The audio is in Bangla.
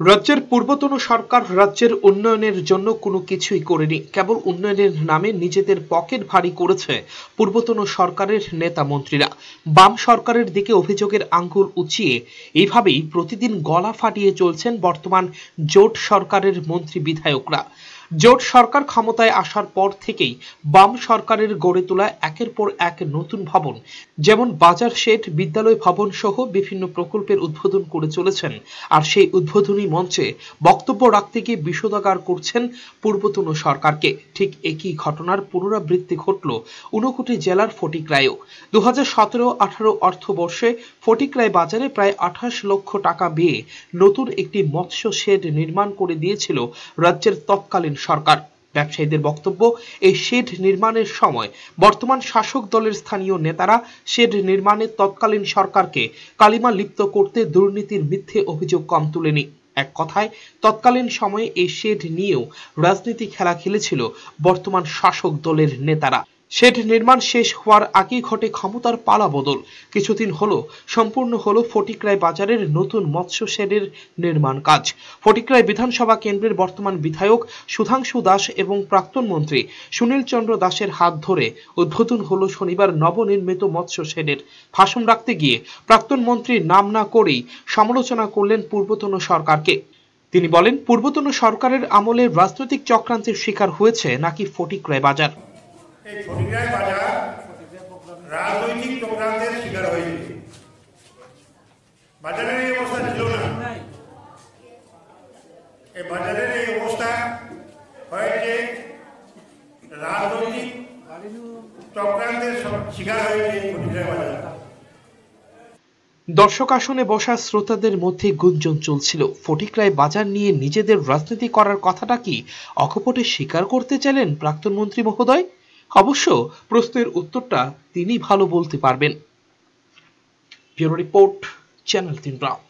রাজ্যের পূর্বতন সরকার রাজ্যের উন্নয়নের জন্য কোনো কিছুই করেনি। কেবল উন্নয়নের নামে নিজেদের পকেট ভারী করেছে পূর্বতন সরকারের নেতা মন্ত্রীরা। বাম সরকারের দিকে অভিযোগের আঙ্গুল উঁচিয়ে এইভাবেই প্রতিদিন গলা ফাটিয়ে চলছেন বর্তমান জোট সরকারের মন্ত্রী বিধায়করা। জোট সরকার ক্ষমতায় আসার পর থেকেই বাম সরকারের গড়ে তোলা একের পর এক নতুন ভবন, যেমন বাজার শেড বিদ্যালয় ভবন সহ বিভিন্ন প্রকল্পের উদ্বোধন করে চলেছেন। আর সেই উদ্বোধনী মঞ্চে বক্তব্য রাখতে গিয়ে বিষোদাগার করছেন পূর্বতন সরকারকে। ঠিক একই ঘটনার পুনরাবৃত্তি ঘটল ঊনকোটি জেলার ফটিকরায়ও। দু হাজার সতেরো আঠারো অর্থবর্ষে ফটিকরায় বাজারে প্রায় আঠাশ লক্ষ টাকা ব্যয়ে নতুন একটি মৎস্য শেড নির্মাণ করে দিয়েছিল রাজ্যের তৎকালীন সরকার। ব্যবসায়ীদের বক্তব্য, এই শেড নির্মাণের সময় বর্তমান শাসক দলের স্থানীয় নেতারা শেড নির্মাণে তৎকালীন সরকারকে কালিমা লিপ্ত করতে দুর্নীতির মিথ্যে অভিযোগ কম তুলেনি। এক কথায়, তৎকালীন সময়ে এই শেড নিয়েও রাজনীতি খেলা খেলেছিল বর্তমান শাসক দলের নেতারা। শেড নির্মাণ শেষ হওয়ার আগেই ঘটে ক্ষমতার পালা বদল। কিছুদিন হলো, সম্পূর্ণ হলো ফটিকরায় বাজারের নতুন মৎস্য শেডের নির্মাণ কাজ। ফটিকরায় বিধানসভা কেন্দ্রের বর্তমান বিধায়ক সুধাংশু দাস এবং প্রাক্তন মন্ত্রী সুনীল চন্দ্র দাসের হাত ধরে উদ্বোধন হলো শনিবার নবনির্মিত মৎস্য শেডের। ভাষণ রাখতে গিয়ে প্রাক্তন মন্ত্রী নাম না করেই সমালোচনা করলেন পূর্বতন সরকারকে। তিনি বলেন, পূর্বতন সরকারের আমলে রাজনৈতিক চক্রান্তের শিকার হয়েছে নাকি ফটিকরায় বাজার? এই বাজার রাজনৈতিক শিকার বাজারের এই অবস্থা ছিল না। এই বাজারের এই অবস্থা হয়েছে রাজনৈতিক দর্শক আসনে বসা শ্রোতাদের মধ্যে গুঞ্জন চলছিল। ফটিকরায় বাজার নিয়ে নিজেদের রাজনীতি করার কথাটা কি অকপটে স্বীকার করতে চাইলেন প্রাক্তন মন্ত্রী মহোদয়? অবশ্য প্রশ্নের উত্তরটা তিনি ভালো বলতে পারবেন। ব্যুরো রিপোর্ট চ্যানেল তিন রাত।